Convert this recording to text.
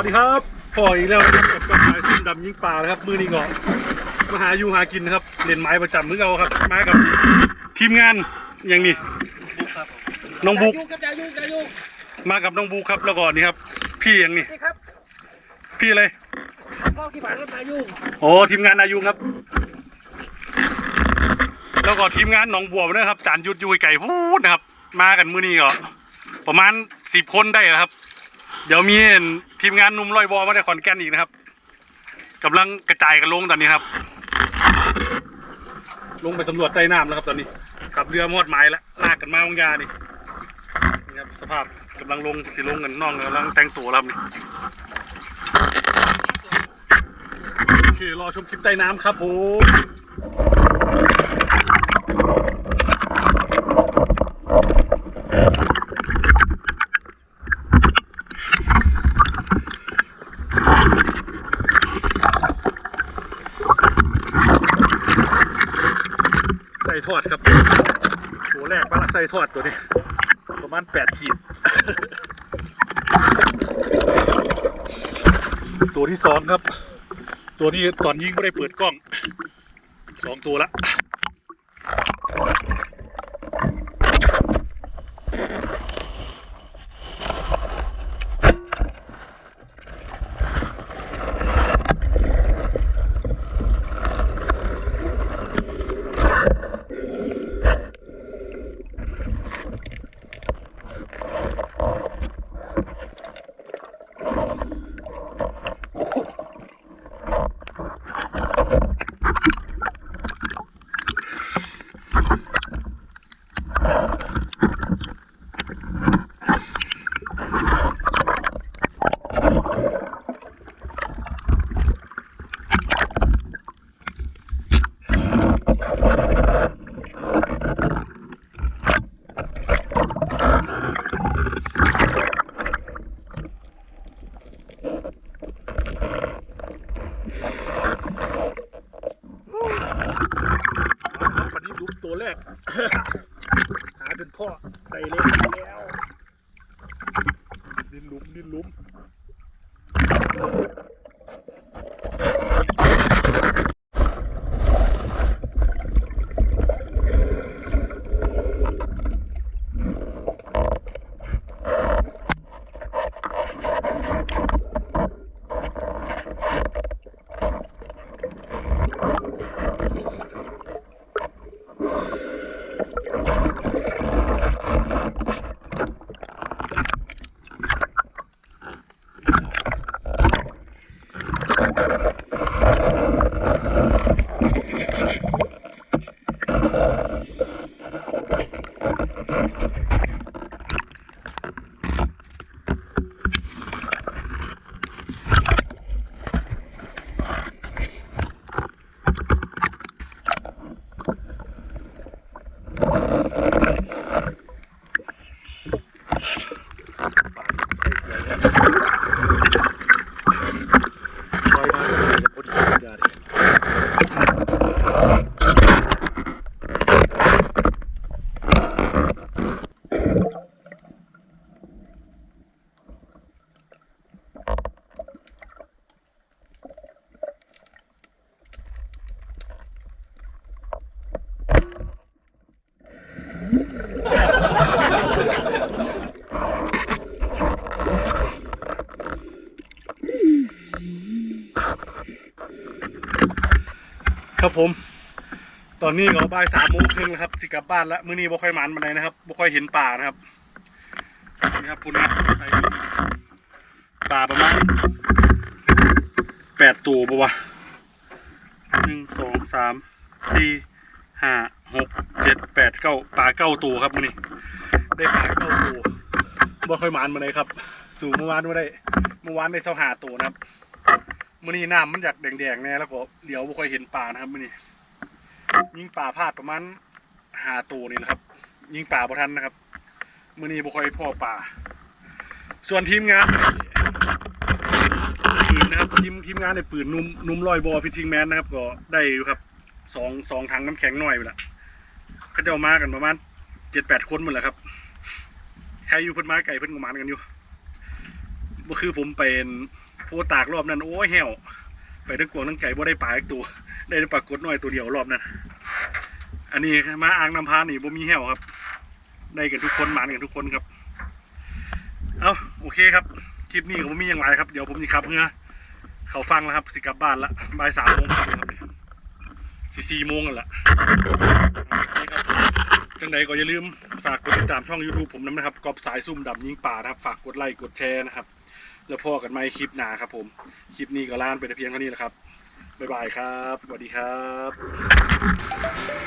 วัสดีครับพ่ออีกแล้วนะครับกับกระต่ายซุ่มดำยิงปลานะครับมือนี้ก็มาหาอยู่หากินนะครับเล่นไม้ประจำมือเอาครับมากับทีมงานอย่างนี้บุ๊กครับผมน้องบุ๊กยายุครับยายุยายุมากับน้องบุ๊กครับแล้วก็นี่ครับ พี่อย่างนี้นี่ครับพี่อะไรพ่อที่ผ่านรถยายุโอ้ทีมงานอายุครับ แล้วก็ทีมงานหนองบัวนะครับจานยุทธยุยไก่พูดนะครับ มากันมือนี้ก็ประมาณสิบคนได้นะครับ เดี๋ยวมีทีมงานนุ่มลอยบอลมาได้ขอนแก่นอีกนะครับกำลังกระจายกันลงตอนนี้ครับ ลงไปสำรวจใต้น้ำแล้วครับตอนนี้ขับเรือมอดไม้แล้วลากกันมาบางยานี่นี่ครับสภาพกำลังลงสิลงกันน้องกำลังแต่งตัวแล้วครับนี่โอเครอชมคลิปใต้น้ำครับผม ทอดครับ ตัวแรกปลาใส่ทอดตัวนี้ ประมาณแปดขีด ตัวที่สองครับ ตัวนี้ตอนยิงไม่ได้เปิดกล้องสองตัวละ ครับผม ตอนนี้ก็บ่ายสามโมงครึ่งแล้วครับ สิกลับบ้านแล้วมื้อนี้บ่ค่อยหมันมาไหนนะครับบ่ค่อยเห็นป่านะครับนี่ครับคุณนะใส่ป่าประมาณแปดตัวปะวะหนึ่งสองสามสี่ห้าหกเจ็ดแปดเก้าป่าเก้าตัวครับมื้อนี้ ได้ป่าเก้าตัวบ่ค่อยหมันมาไหนครับ สู่เมื่อวานไม่ได้เมื่อวานได้เสาหาตัวนะครับ มื่อนี้น้ำมันจากแดงๆแน่แล้วก็เดี๋ยวบ่ค่อยเห็นปลานะครับมื่อนี้ยิงปลาพลาดประมาณหาตัวนี่นะครับ ยิงปลาบ่ทันนะครับมื่อนี้บ่ค่อยพ่อปลาส่วนทีมงานปืนนะครับทีมทีมงานในปืนนุ่มนุ่มลอยบอฟิชชิงแมนนะครับ ก็ได้อยู่ครับสองสองถังน้ำแข็งหน่อยไปละเขาจะมากันประมาณเจ็ดแปดคนหมดแหละครับ ใครอยู่เพิ่นมาไก่เพิ่นก็หมานกันอยู่ก็คือผมเป็น โพตากรอบนั้นโอ้ยเหี่ยวไปทั้งกวงทั้งไก่บ่ได้ปลาอีกตัว ได้แต่ปลากดน้อยตัวเดียวรอบนั้น อันนี้มาอ่างน้ำพานี่บ่มีเหี่ยวครับ ได้กันทุกคนหมานกันทุกคนครับ เอาโอเคครับ คลิปนี้ก็บ่มีอย่างไรครับ เดี๋ยวผมจะขับเงือเขาฟังแล้วครับ สิกลับบ้านละบ่ายสามโมงครับสี่สี่โมงกันละจังใดก็อย่าลืมฝากกดติดตามช่อง YouTube ผมนะครับกอบสายซุ่มดำยิงป่านะครับ ฝากกดไลค์กดแชร์นะครับ แล้วพอกันไหมคลิปหน้าครับผม คลิปนี้ก็ล่านไปแต่เพียงเท่านี้แหละครับ บ๊ายบายครับ สวัสดีครับ